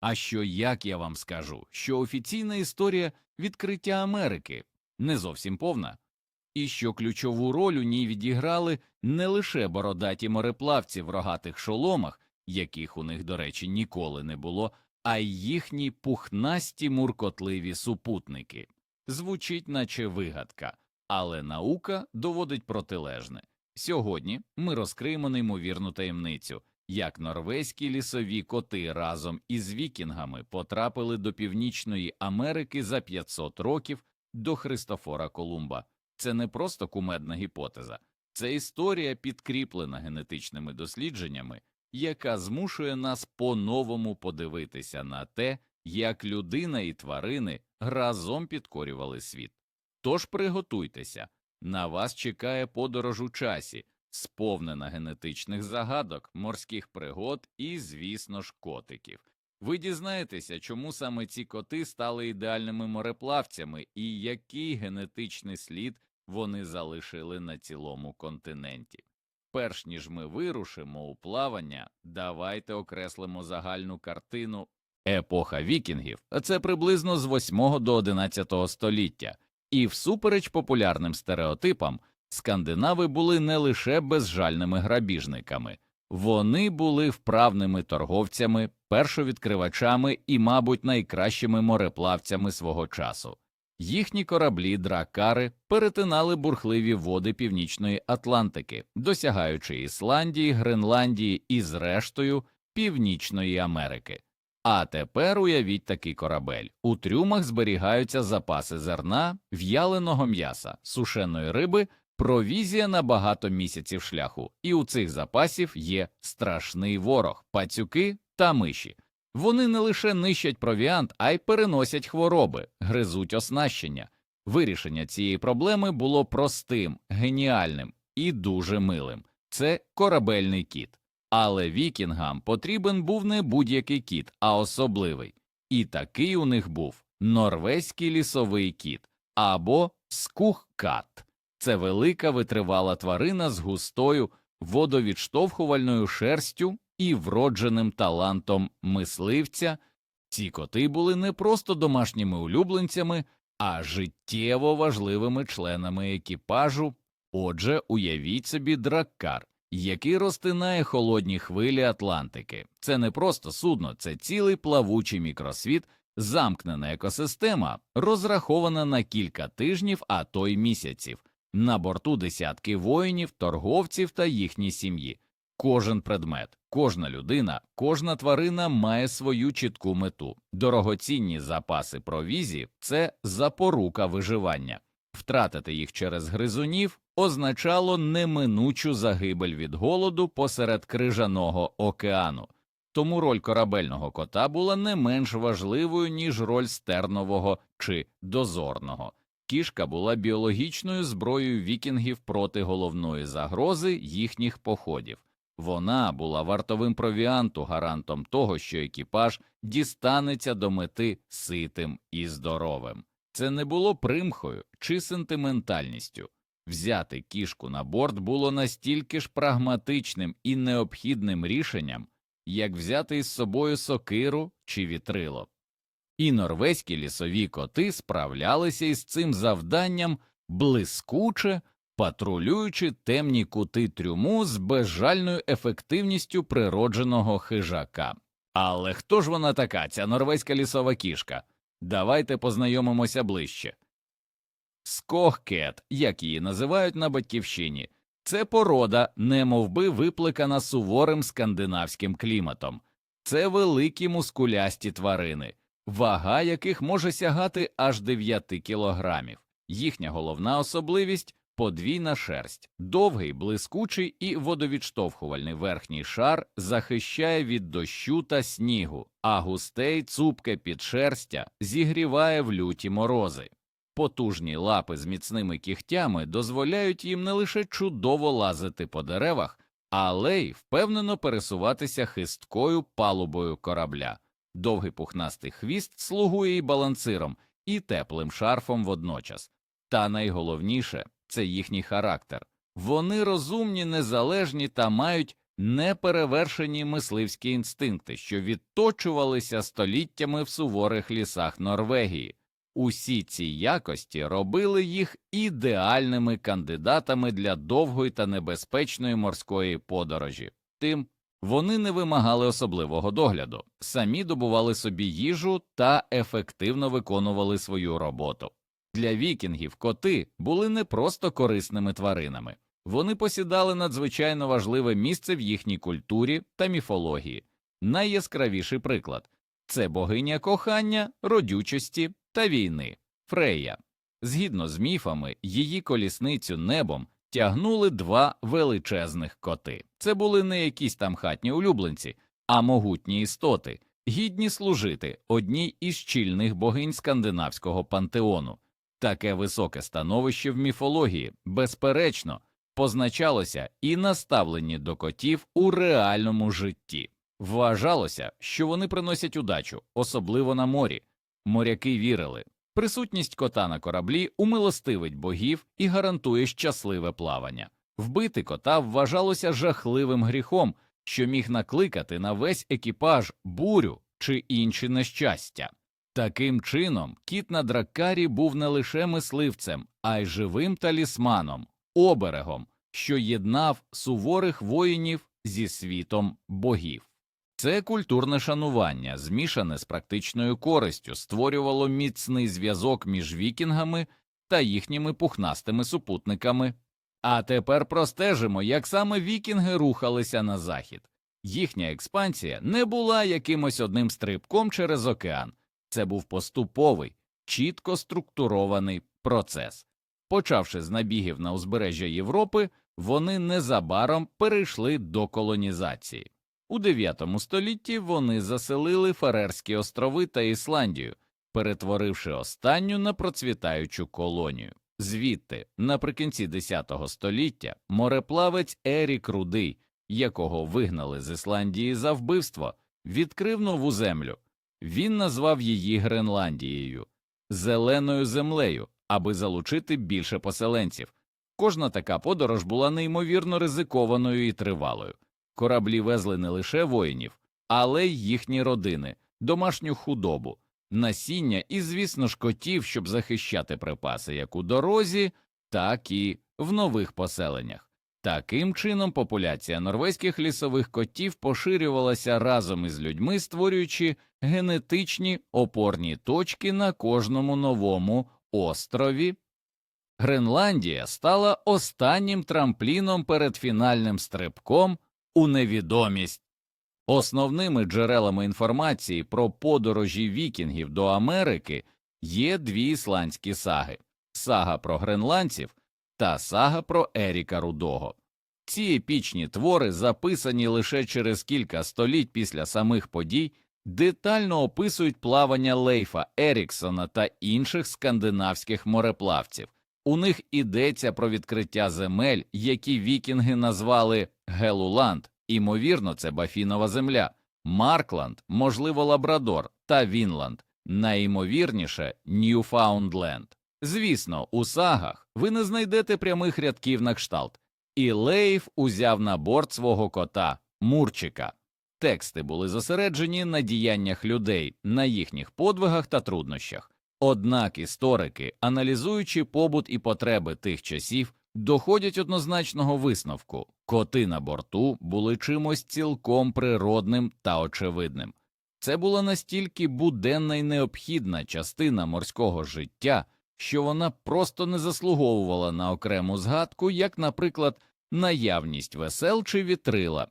А що як я вам скажу, що офіційна історія відкриття Америки не зовсім повна, і що ключову роль у ній відіграли не лише бородаті мореплавці в рогатих шоломах, яких у них, до речі, ніколи не було, а й їхні пухнасті муркотливі супутники. Звучить, наче вигадка, але наука доводить протилежне. Сьогодні ми розкриємо неймовірну таємницю, як норвезькі лісові коти разом із вікінгами потрапили до Північної Америки за 500 років до Христофора Колумба. Це не просто кумедна гіпотеза, це історія, підкріплена генетичними дослідженнями, яка змушує нас по-новому подивитися на те, як людина і тварини разом підкорювали світ. Тож приготуйтеся, на вас чекає подорож у часі, сповнена генетичних загадок, морських пригод і, звісно ж, котиків. Ви дізнаєтеся, чому саме ці коти стали ідеальними мореплавцями і який генетичний слід вони залишили на цілому континенті. Перш ніж ми вирушимо у плавання, давайте окреслимо загальну картину епоха вікінгів, це приблизно з 8 до 11 століття, і всупереч популярним стереотипам, скандинави були не лише безжальними грабіжниками, вони були вправними торговцями, першовідкривачами і, мабуть, найкращими мореплавцями свого часу. Їхні кораблі дракари перетинали бурхливі води Північної Атлантики, досягаючи Ісландії, Гренландії і, зрештою, Північної Америки. А тепер уявіть такий корабель. У трюмах зберігаються запаси зерна, в'яленого м'яса, сушеної риби, провізія на багато місяців шляху, і у цих запасів є страшний ворог, пацюки та миші. Вони не лише нищать провіант, а й переносять хвороби, гризуть оснащення. Вирішення цієї проблеми було простим, геніальним і дуже милим це корабельний кіт. Але вікінгам потрібен був не будь-який кіт, а особливий. І такий у них був норвезький лісовий кіт або скухкат. Це велика витривала тварина з густою водовідштовхувальною шерстю і вродженим талантом мисливця. Ці коти були не просто домашніми улюбленцями, а життєво важливими членами екіпажу. Отже, уявіть собі драккар, який розтинає холодні хвилі Атлантики. Це не просто судно, це цілий плавучий мікросвіт, замкнена екосистема, розрахована на кілька тижнів, а то й місяців. На борту десятки воїнів, торговців та їхні сім'ї. Кожен предмет, кожна людина, кожна тварина має свою чітку мету. Дорогоцінні запаси провізії це запорука виживання. Втратити їх через гризунів означало неминучу загибель від голоду посеред крижаного океану. Тому роль корабельного кота була не менш важливою, ніж роль стернового чи дозорного. Кішка була біологічною зброєю вікінгів проти головної загрози їхніх походів. Вона була вартовим провіанту, гарантом того, що екіпаж дістанеться до мети ситим і здоровим. Це не було примхою чи сентиментальністю. Взяти кішку на борт було настільки ж прагматичним і необхідним рішенням, як взяти із собою сокиру чи вітрило. І норвезькі лісові коти справлялися із цим завданням блискуче, патрулюючи темні кути трюму з безжальною ефективністю природженого хижака. Але хто ж вона така, ця норвезька лісова кішка? Давайте познайомимося ближче. Скохкет, як її називають на батьківщині, це порода, немовби випликана суворим скандинавським кліматом. Це великі мускулясті тварини, вага яких може сягати аж 9 кілограмів. Їхня головна особливість подвійна шерсть, довгий, блискучий і водовідштовхувальний верхній шар захищає від дощу та снігу, а густей цупке підшерстя зігріває в люті морози. Потужні лапи з міцними кігтями дозволяють їм не лише чудово лазити по деревах, але й впевнено пересуватися хисткою палубою корабля. Довгий пухнастий хвіст слугує і балансиром, і теплим шарфом водночас. Та найголовніше це їхній характер. Вони розумні, незалежні та мають неперевершені мисливські інстинкти, що відточувалися століттями в суворих лісах Норвегії. Усі ці якості робили їх ідеальними кандидатами для довгої та небезпечної морської подорожі. Тим вони не вимагали особливого догляду, самі добували собі їжу та ефективно виконували свою роботу. Для вікінгів коти були не просто корисними тваринами, вони посідали надзвичайно важливе місце в їхній культурі та міфології. Найяскравіший приклад це богиня кохання, родючості та війни Фрея. Згідно з міфами, її колісницю небом тягнули два величезних коти. Це були не якісь там хатні улюбленці, а могутні істоти, гідні служити одній із чільних богинь скандинавського пантеону. Таке високе становище в міфології, безперечно, позначалося і на ставленні до котів у реальному житті. Вважалося, що вони приносять удачу, особливо на морі. Моряки вірили, присутність кота на кораблі умилостивить богів і гарантує щасливе плавання. Вбити кота вважалося жахливим гріхом, що міг накликати на весь екіпаж бурю чи інші нещастя. Таким чином, кіт на драккарі був не лише мисливцем, а й живим талісманом, оберегом, що єднав суворих воїнів зі світом богів. Це культурне шанування, змішане з практичною користю, створювало міцний зв'язок між вікінгами та їхніми пухнастими супутниками. А тепер простежимо, як саме вікінги рухалися на захід. Їхня експансія не була якимось одним стрибком через океан, це був поступовий, чітко структурований процес. Почавши з набігів на узбережжя Європи, вони незабаром перейшли до колонізації. У IX столітті вони заселили Фарерські острови та Ісландію, перетворивши останню на процвітаючу колонію. Звідти, наприкінці X століття, мореплавець Ерік Рудий, якого вигнали з Ісландії за вбивство, відкрив нову землю. Він назвав її Гренландією, зеленою землею, аби залучити більше поселенців. Кожна така подорож була неймовірно ризикованою і тривалою. Кораблі везли не лише воїнів, але й їхні родини, домашню худобу, насіння і, звісно ж, котів, щоб захищати припаси як у дорозі, так і в нових поселеннях. Таким чином, популяція норвезьких лісових котів поширювалася разом із людьми, створюючи генетичні опорні точки на кожному новому острові. Гренландія стала останнім трампліном перед фінальним стрибком у невідомість. Основними джерелами інформації про подорожі вікінгів до Америки є дві ісландські саги сага про гренландців та сага про Еріка Рудого. Ці епічні твори, записані лише через кілька століть після самих подій, детально описують плавання Лейфа Еріксона та інших скандинавських мореплавців. У них йдеться про відкриття земель, які вікінги назвали Гелуланд, імовірно, це Бафінова земля, Маркланд, можливо, Лабрадор та Вінланд, найімовірніше Ньюфаундленд. Звісно, у сагах ви не знайдете прямих рядків на кшталт, і Лейф узяв на борт свого кота Мурчика. Тексти були зосереджені на діяннях людей, на їхніх подвигах та труднощах. Однак історики, аналізуючи побут і потреби тих часів, доходять однозначного висновку коти на борту були чимось цілком природним та очевидним. Це була настільки буденна і необхідна частина морського життя, що вона просто не заслуговувала на окрему згадку, як, наприклад, наявність весел чи вітрила.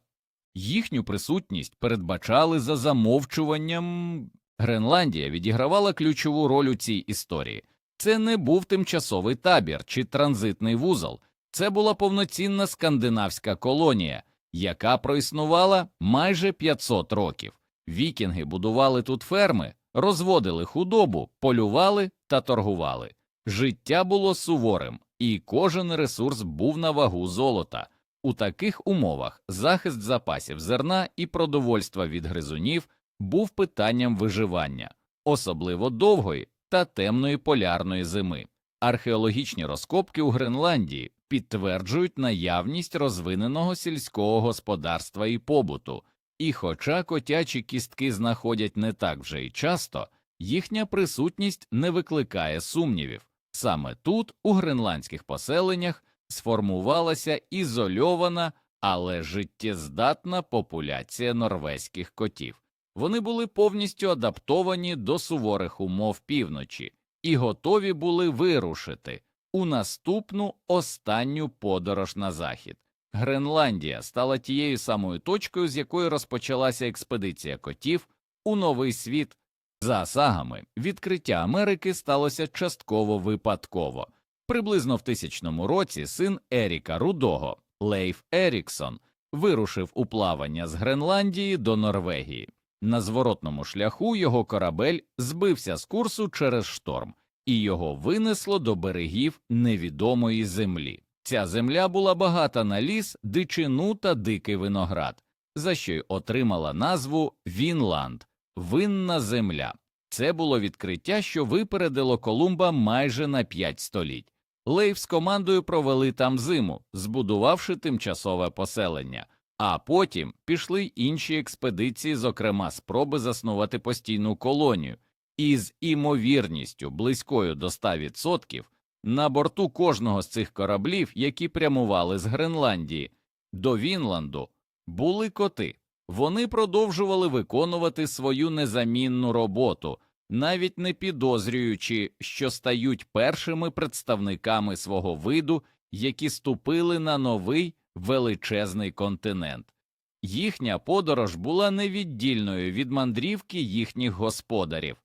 Їхню присутність передбачали за замовчуванням. Гренландія відігравала ключову роль у цій історії. Це не був тимчасовий табір чи транзитний вузол, це була повноцінна скандинавська колонія, яка проіснувала майже 500 років. Вікінги будували тут ферми, розводили худобу, полювали та торгували. Життя було суворим, і кожен ресурс був на вагу золота. У таких умовах захист запасів зерна і продовольства від гризунів був питанням виживання, особливо довгої та темної полярної зими. Археологічні розкопки у Гренландії підтверджують наявність розвиненого сільського господарства і побуту, і хоча котячі кістки знаходять не так вже й часто, їхня присутність не викликає сумнівів. Саме тут, у гренландських поселеннях, сформувалася ізольована, але життєздатна популяція норвезьких котів. Вони були повністю адаптовані до суворих умов півночі і готові були вирушити у наступну останню подорож на захід. Гренландія стала тією самою точкою, з якої розпочалася експедиція котів у новий світ. За сагами, відкриття Америки сталося частково випадково. Приблизно в тисячному році син Еріка Рудого, Лейф Еріксон, вирушив у плавання з Гренландії до Норвегії. На зворотному шляху його корабель збився з курсу через шторм, і його винесло до берегів невідомої землі. Ця земля була багата на ліс, дичину та дикий виноград, за що й отримала назву Вінланд винна земля. Це було відкриття, що випередило Колумба майже на п'ять століть. Лейв з командою провели там зиму, збудувавши тимчасове поселення, а потім пішли інші експедиції, зокрема спроби заснувати постійну колонію, і з імовірністю близькою до 100% на борту кожного з цих кораблів, які прямували з Гренландії до Вінланду, були коти. Вони продовжували виконувати свою незамінну роботу, навіть не підозрюючи, що стають першими представниками свого виду, які ступили на новий величезний континент. Їхня подорож була невіддільною від мандрівки їхніх господарів.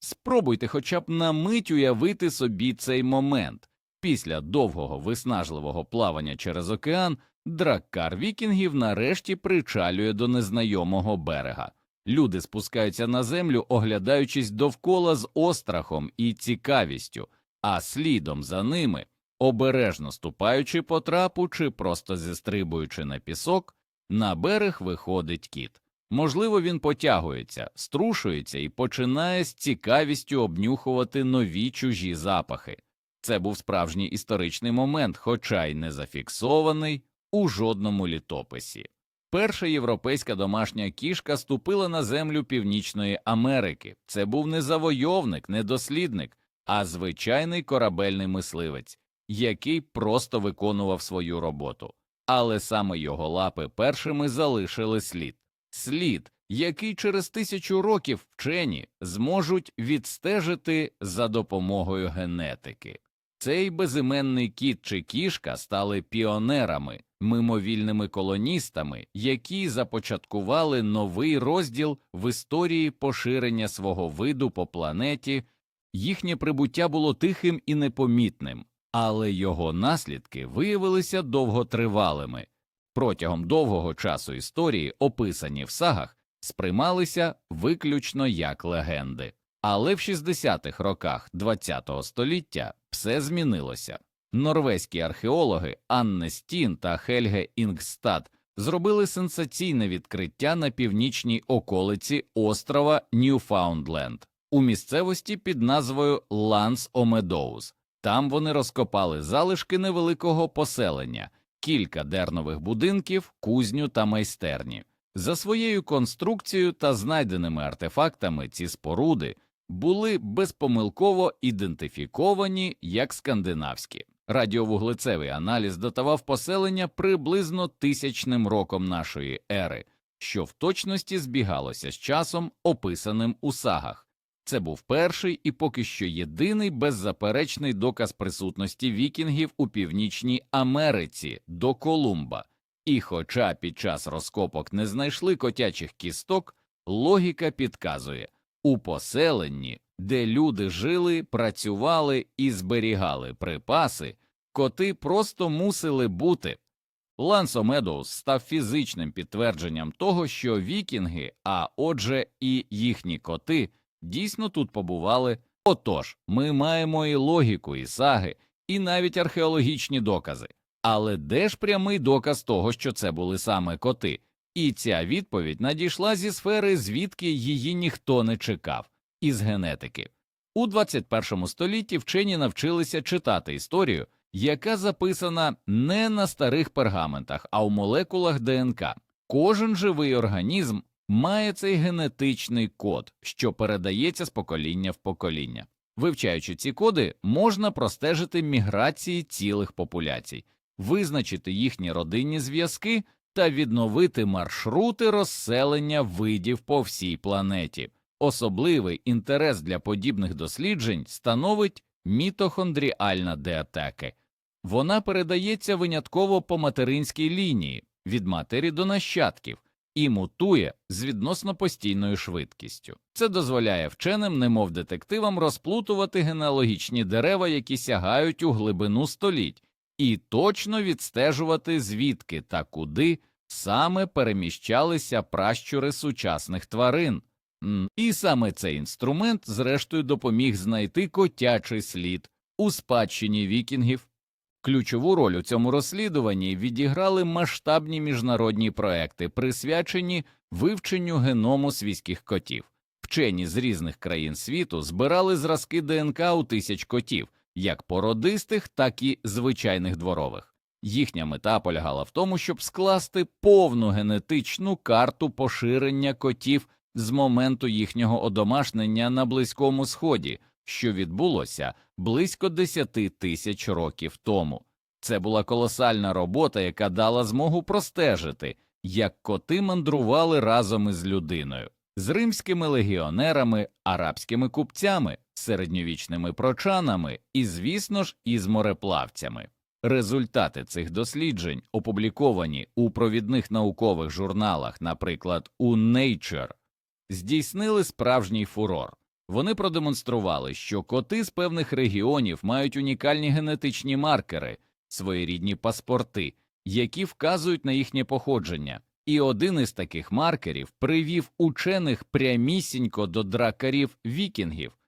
Спробуйте хоча б на мить уявити собі цей момент. Після довгого виснажливого плавання через океан драккар вікінгів нарешті причалює до незнайомого берега. Люди спускаються на землю, оглядаючись довкола з острахом і цікавістю, а слідом за ними, обережно ступаючи по трапу чи просто зістрибуючи на пісок, на берег виходить кіт. Можливо, він потягується, струшується і починає з цікавістю обнюхувати нові чужі запахи. Це був справжній історичний момент, хоча й не зафіксований у жодному літописі. Перша європейська домашня кішка ступила на землю Північної Америки. Це був не завойовник, не дослідник, а звичайний корабельний мисливець, який просто виконував свою роботу. Але саме його лапи першими залишили слід слід, який через тисячу років вчені зможуть відстежити за допомогою генетики. Цей безіменний кіт чи кішка стали піонерами, мимовільними колоністами, які започаткували новий розділ в історії поширення свого виду по планеті. Їхнє прибуття було тихим і непомітним, але його наслідки виявилися довготривалими. Протягом довгого часу історії, описані в сагах, сприймалися виключно як легенди. Але в 60-х роках ХХ століття все змінилося. Норвезькі археологи Анне Стін та Хельге Інгстад зробили сенсаційне відкриття на північній околиці острова Ньюфаундленд у місцевості під назвою Ланс Омедоуз. Там вони розкопали залишки невеликого поселення, кілька дернових будинків, кузню та майстерні. За своєю конструкцією та знайденими артефактами ці споруди були безпомилково ідентифіковані як скандинавські. Радіовуглецевий аналіз датував поселення приблизно тисячним роком нашої ери, що в точності збігалося з часом, описаним у сагах. Це був перший і поки що єдиний беззаперечний доказ присутності вікінгів у Північній Америці до Колумба. І, хоча під час розкопок не знайшли котячих кісток, логіка підказує у поселенні, де люди жили, працювали і зберігали припаси, коти просто мусили бути. Лансо Медоуз став фізичним підтвердженням того, що вікінги, а отже, і їхні коти дійсно тут побували. Отож, ми маємо і логіку, і саги, і навіть археологічні докази. Але де ж прямий доказ того, що це були саме коти? І ця відповідь надійшла зі сфери, звідки її ніхто не чекав, із генетики. У 21 столітті вчені навчилися читати історію яка записана не на старих пергаментах, а у молекулах ДНК. Кожен живий організм має цей генетичний код, що передається з покоління в покоління. Вивчаючи ці коди, можна простежити міграції цілих популяцій, визначити їхні родинні зв'язки та відновити маршрути розселення видів по всій планеті. Особливий інтерес для подібних досліджень становить мітохондріальна деатеки. Вона передається винятково по материнській лінії від матері до нащадків і мутує з відносно постійною швидкістю. Це дозволяє вченим, немов детективам, розплутувати генеалогічні дерева, які сягають у глибину століть, і точно відстежувати, звідки та куди саме переміщалися пращури сучасних тварин. І саме цей інструмент, зрештою, допоміг знайти котячий слід у спадщині вікінгів. Ключову роль у цьому розслідуванні відіграли масштабні міжнародні проекти, присвячені вивченню геному свійських котів. Вчені з різних країн світу збирали зразки ДНК у тисяч котів, як породистих, так і звичайних дворових. Їхня мета полягала в тому, щоб скласти повну генетичну карту поширення котів з моменту їхнього одомашнення на Близькому Сході, що відбулося близько 10 тисяч років тому. Це була колосальна робота, яка дала змогу простежити, як коти мандрували разом із людиною, з римськими легіонерами, арабськими купцями, середньовічними прочанами і, звісно ж, із мореплавцями. Результати цих досліджень опубліковані у провідних наукових журналах, наприклад, у Nature, здійснили справжній фурор. Вони продемонстрували, що коти з певних регіонів мають унікальні генетичні маркери, своєрідні паспорти, які вказують на їхнє походження, і один із таких маркерів привів учених прямісінько до дракарів вікінгів.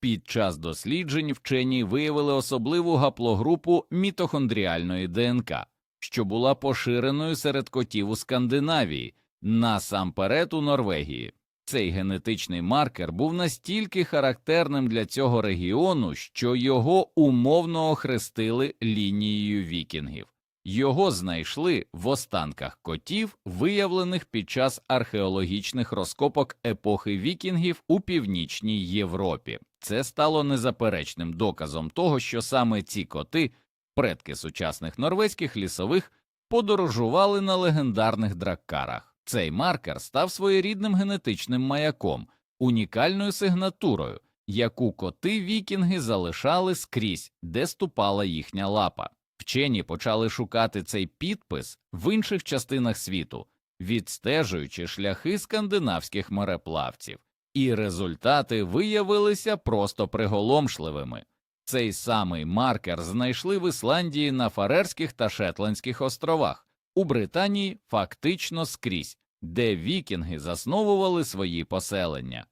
Під час досліджень вчені виявили особливу гаплогрупу мітохондріальної ДНК, що була поширеною серед котів у Скандинавії, насамперед у Норвегії. Цей генетичний маркер був настільки характерним для цього регіону, що його умовно охрестили лінією вікінгів. Його знайшли в останках котів, виявлених під час археологічних розкопок епохи вікінгів у північній Європі. Це стало незаперечним доказом того, що саме ці коти, предки сучасних норвезьких лісових, подорожували на легендарних драккарах. Цей маркер став своєрідним генетичним маяком, унікальною сигнатурою, яку коти вікінги залишали скрізь, де ступала їхня лапа. Вчені почали шукати цей підпис в інших частинах світу, відстежуючи шляхи скандинавських мореплавців, і результати виявилися просто приголомшливими. Цей самий маркер знайшли в Ісландії на Фарерських та Шетландських островах, у Британії фактично скрізь, де вікінги засновували свої поселення.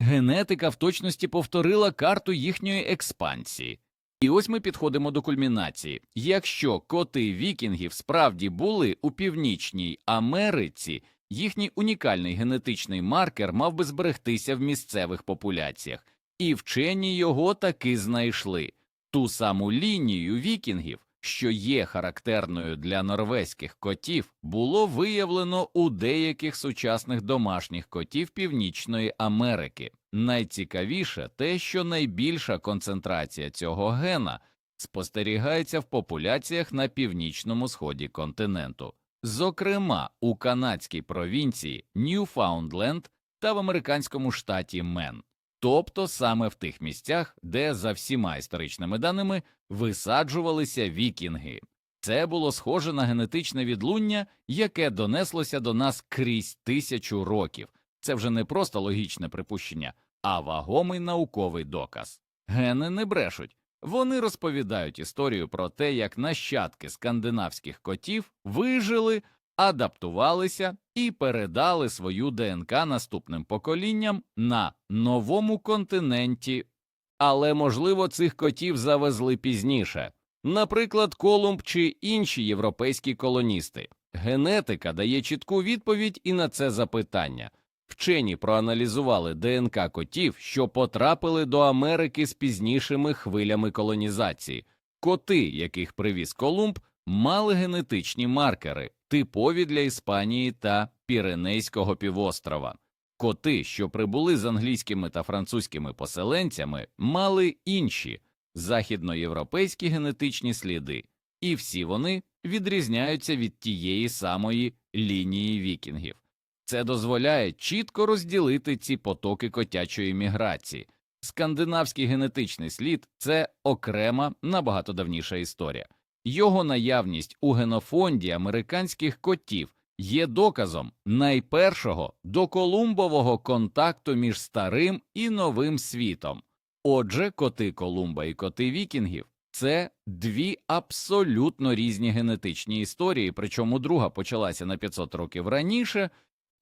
Генетика в точності повторила карту їхньої експансії. І ось ми підходимо до кульмінації. Якщо коти вікінгів справді були у Північній Америці, їхній унікальний генетичний маркер мав би зберегтися в місцевих популяціях, і вчені його таки знайшли ту саму лінію вікінгів, що є характерною для норвезьких котів, було виявлено у деяких сучасних домашніх котів Північної Америки. Найцікавіше те, що найбільша концентрація цього гена спостерігається в популяціях на північному сході континенту, зокрема у канадській провінції Ньюфаундленд та в американському штаті Мен тобто саме в тих місцях, де за всіма історичними даними висаджувалися вікінги. Це було схоже на генетичне відлуння, яке донеслося до нас крізь тисячу років. Це вже не просто логічне припущення, а вагомий науковий доказ. Гени не брешуть. Вони розповідають історію про те, як нащадки скандинавських котів вижили адаптувалися і передали свою ДНК наступним поколінням на новому континенті, але, можливо, цих котів завезли пізніше, наприклад, Колумб чи інші європейські колоністи. Генетика дає чітку відповідь і на це запитання. Вчені проаналізували ДНК котів, що потрапили до Америки з пізнішими хвилями колонізації. Коти, яких привіз Колумб, мали генетичні маркери, типові для Іспанії та Піренейського півострова. Коти, що прибули з англійськими та французькими поселенцями, мали інші західноєвропейські генетичні сліди, і всі вони відрізняються від тієї самої лінії вікінгів. Це дозволяє чітко розділити ці потоки котячої міграції. Скандинавський генетичний слід це окрема набагато давніша історія. Його наявність у генофонді американських котів є доказом найпершого доколумбового контакту між старим і новим світом. Отже, коти Колумба і коти вікінгів це дві абсолютно різні генетичні історії, причому друга почалася на 500 років раніше.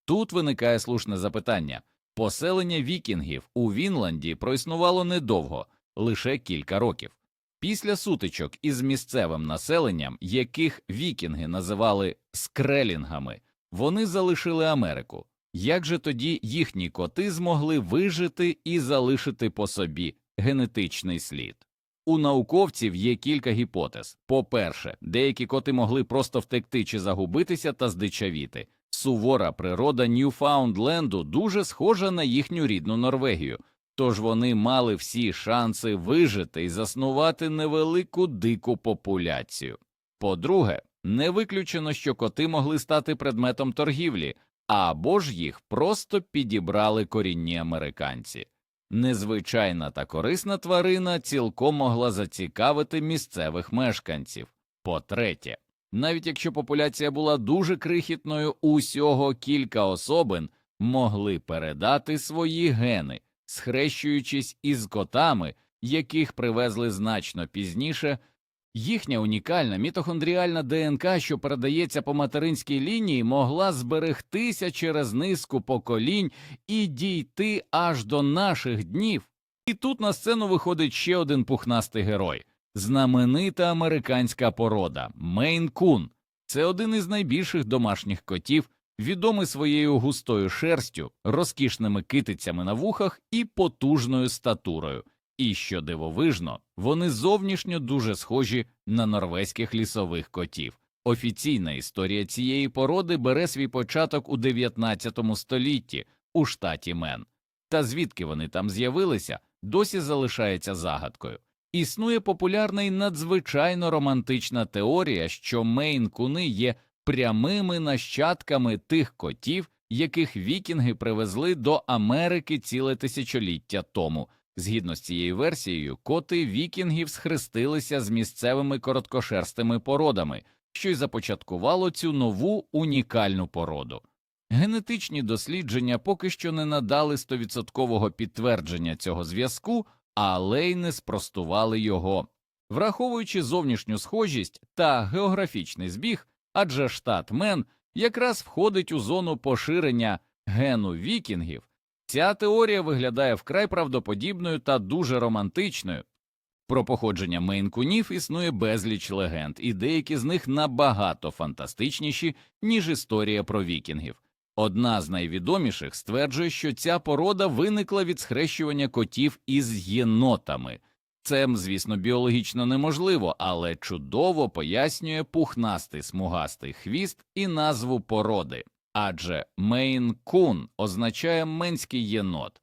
Тут виникає слушне запитання. Поселення вікінгів у Вінланді проіснувало недовго, лише кілька років. Після сутичок із місцевим населенням, яких вікінги називали скрелінгами, вони залишили Америку. Як же тоді їхні коти змогли вижити і залишити по собі генетичний слід? У науковців є кілька гіпотез. По-перше, деякі коти могли просто втекти чи загубитися та здичавіти. Сувора природа Ньюфаундленду дуже схожа на їхню рідну Норвегію, тож вони мали всі шанси вижити і заснувати невелику дику популяцію. По-друге, не виключено, що коти могли стати предметом торгівлі, або ж їх просто підібрали корінні американці. Незвичайна та корисна тварина цілком могла зацікавити місцевих мешканців. По-третє, навіть якщо популяція була дуже крихітною, усього кілька особин могли передати свої гени, схрещуючись із котами, яких привезли значно пізніше. Їхня унікальна мітохондріальна ДНК, що передається по материнській лінії, могла зберегтися через низку поколінь і дійти аж до наших днів. І тут на сцену виходить ще один пухнастий герой знаменита американська порода Мейн-кун. Це один із найбільших домашніх котів, відомий своєю густою шерстю, розкішними китицями на вухах і потужною статурою. І що дивовижно, вони зовнішньо дуже схожі на норвезьких лісових котів. Офіційна історія цієї породи бере свій початок у 19 столітті у штаті Мен. Та звідки вони там з'явилися, досі залишається загадкою. Існує популярна і надзвичайно романтична теорія, що мейн-куни є прямими нащадками тих котів, яких вікінги привезли до Америки ціле тисячоліття тому. Згідно з цією версією, коти вікінгів схрестилися з місцевими короткошерстими породами, що й започаткувало цю нову унікальну породу. Генетичні дослідження поки що не надали стовідсоткового підтвердження цього зв'язку, але й не спростували його. Враховуючи зовнішню схожість та географічний збіг, адже штат Мен якраз входить у зону поширення гену вікінгів. Ця теорія виглядає вкрай правдоподібною та дуже романтичною. Про походження мейнкунів існує безліч легенд, і деякі з них набагато фантастичніші, ніж історія про вікінгів. Одна з найвідоміших стверджує, що ця порода виникла від схрещування котів із єнотами. Це, звісно, біологічно неможливо, але чудово пояснює пухнастий смугастий хвіст і назву породи адже Мейн-кун означає менський єнот.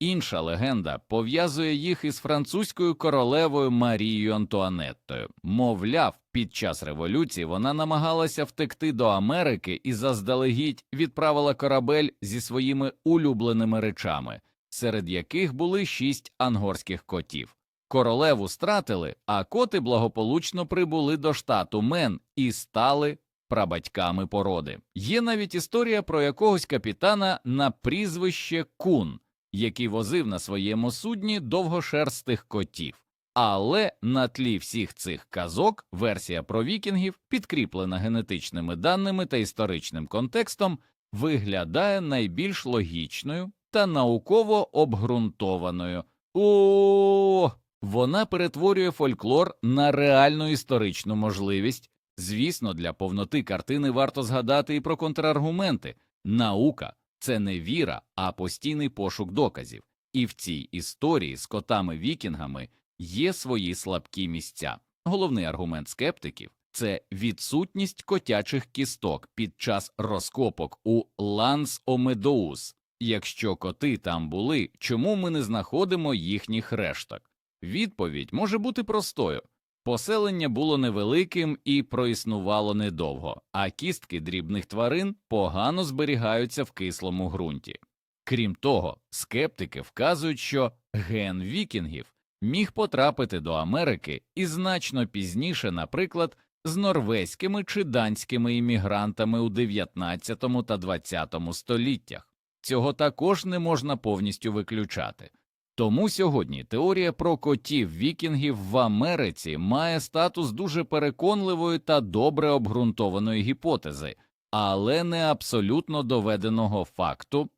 Інша легенда пов'язує їх із французькою королевою Марією Антуанеттою. Мовляв, під час революції вона намагалася втекти до Америки і заздалегідь відправила корабель зі своїми улюбленими речами, серед яких були шість ангорських котів. Королеву стратили, а коти благополучно прибули до штату Мен і стали прабатьками породи. Є навіть історія про якогось капітана на прізвище Кун, який возив на своєму судні довгошерстих котів. Але на тлі всіх цих казок версія про вікінгів, підкріплена генетичними даними та історичним контекстом, виглядає найбільш логічною та науково обґрунтованою. О, вона перетворює фольклор на реальну історичну можливість. Звісно, для повноти картини варто згадати і про контраргументи. Наука це не віра, а постійний пошук доказів. І в цій історії з котами вікінгами є свої слабкі місця. Головний аргумент скептиків це відсутність котячих кісток під час розкопок у Ланс Омедоус. Якщо коти там були, чому ми не знаходимо їхніх решток? Відповідь може бути простою. Поселення було невеликим і проіснувало недовго, а кістки дрібних тварин погано зберігаються в кислому ґрунті. Крім того, скептики вказують, що ген вікінгів міг потрапити до Америки і значно пізніше, наприклад, з норвезькими чи данськими іммігрантами у 19 та 20 століттях. Цього також не можна повністю виключати. Тому сьогодні теорія про котів вікінгів в Америці має статус дуже переконливої та добре обґрунтованої гіпотези, але не абсолютно доведеного факту.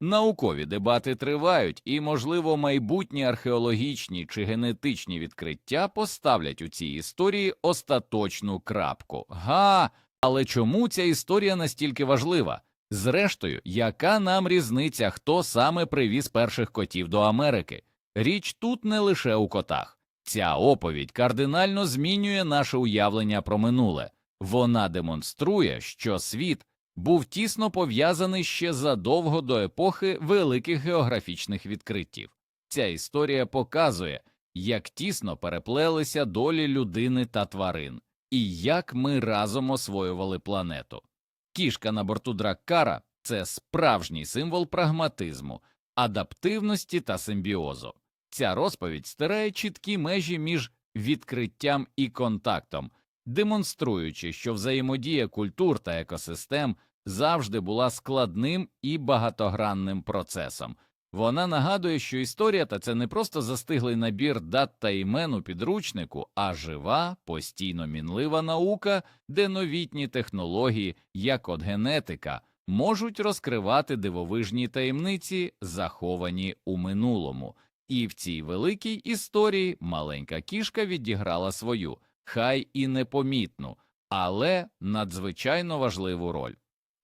Наукові дебати тривають, і, можливо, майбутні археологічні чи генетичні відкриття поставлять у цій історії остаточну крапку. Га, але чому ця історія настільки важлива? Зрештою, яка нам різниця, хто саме привіз перших котів до Америки? Річ тут не лише у котах. Ця оповідь кардинально змінює наше уявлення про минуле. Вона демонструє, що світ був тісно пов'язаний ще задовго до епохи великих географічних відкриттів. Ця історія показує, як тісно переплелися долі людини та тварин, і як ми разом освоювали планету. Кішка на борту Драккара – це справжній символ прагматизму, адаптивності та симбіозу. Ця розповідь стирає чіткі межі між відкриттям і контактом, демонструючи, що взаємодія культур та екосистем завжди була складним і багатогранним процесом. Вона нагадує, що історія та це не просто застиглий набір дат та імен у підручнику, а жива, постійно мінлива наука, де новітні технології, як от генетика, можуть розкривати дивовижні таємниці, заховані у минулому. І в цій великій історії маленька кішка відіграла свою, хай і непомітну, але надзвичайно важливу роль.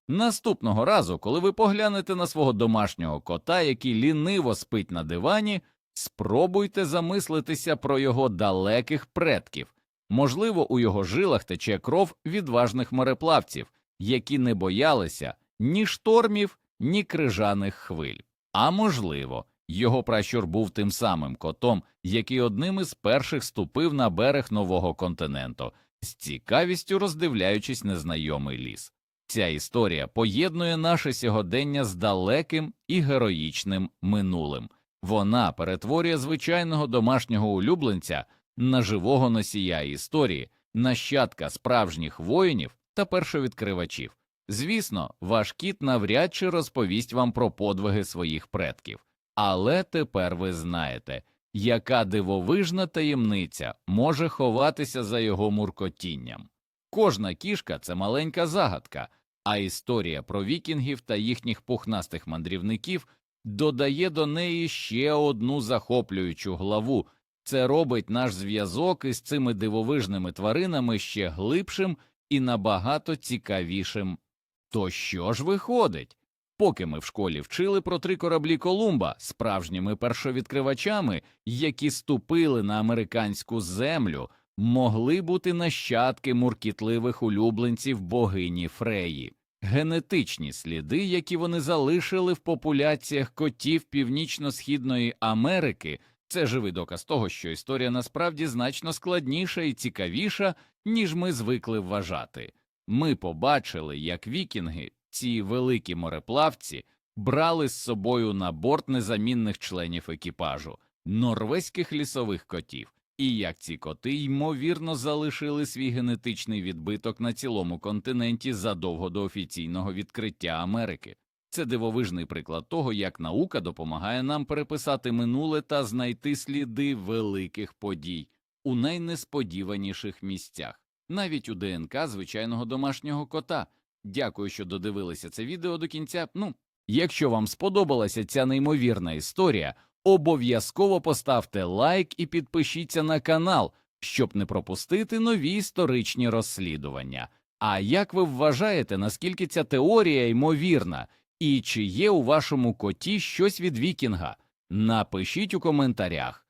Наступного разу, коли ви поглянете на свого домашнього кота, який ліниво спить на дивані, спробуйте замислитися про його далеких предків. Можливо, у його жилах тече кров відважних мореплавців, які не боялися ні штормів, ні крижаних хвиль. А можливо, його пращур був тим самим котом, який одним із перших ступив на берег нового континенту, з цікавістю роздивляючись незнайомий ліс. Ця історія поєднує наше сьогодення з далеким і героїчним минулим. Вона перетворює звичайного домашнього улюбленця на живого носія історії, нащадка справжніх воїнів та першовідкривачів. Звісно, ваш кіт навряд чи розповість вам про подвиги своїх предків, але тепер ви знаєте, яка дивовижна таємниця може ховатися за його муркотінням. Кожна кішка це маленька загадка, а історія про вікінгів та їхніх пухнастих мандрівників додає до неї ще одну захоплюючу главу. Це робить наш зв'язок із цими дивовижними тваринами ще глибшим і набагато цікавішим. То що ж виходить? Поки ми в школі вчили про три кораблі Колумба справжніми першовідкривачами, які ступили на американську землю, могли бути нащадки муркітливих улюбленців богині Фреї. Генетичні сліди, які вони залишили в популяціях котів Північно-східної Америки, це живий доказ того, що історія насправді значно складніша і цікавіша, ніж ми звикли вважати. Ми побачили, як вікінги, ці великі мореплавці, брали з собою на борт незамінних членів екіпажу, норвезьких лісових котів, і як ці коти ймовірно залишили свій генетичний відбиток на цілому континенті задовго до офіційного відкриття Америки. Це дивовижний приклад того, як наука допомагає нам переписати минуле та знайти сліди великих подій у найнесподіваніших місцях, навіть у ДНК звичайного домашнього кота. Дякую, що додивилися це відео до кінця. Ну, якщо вам сподобалася ця неймовірна історія, обов'язково поставте лайк і підпишіться на канал, щоб не пропустити нові історичні розслідування. А як ви вважаєте, наскільки ця теорія ймовірна, і чи є у вашому коті щось від вікінга? Напишіть у коментарях.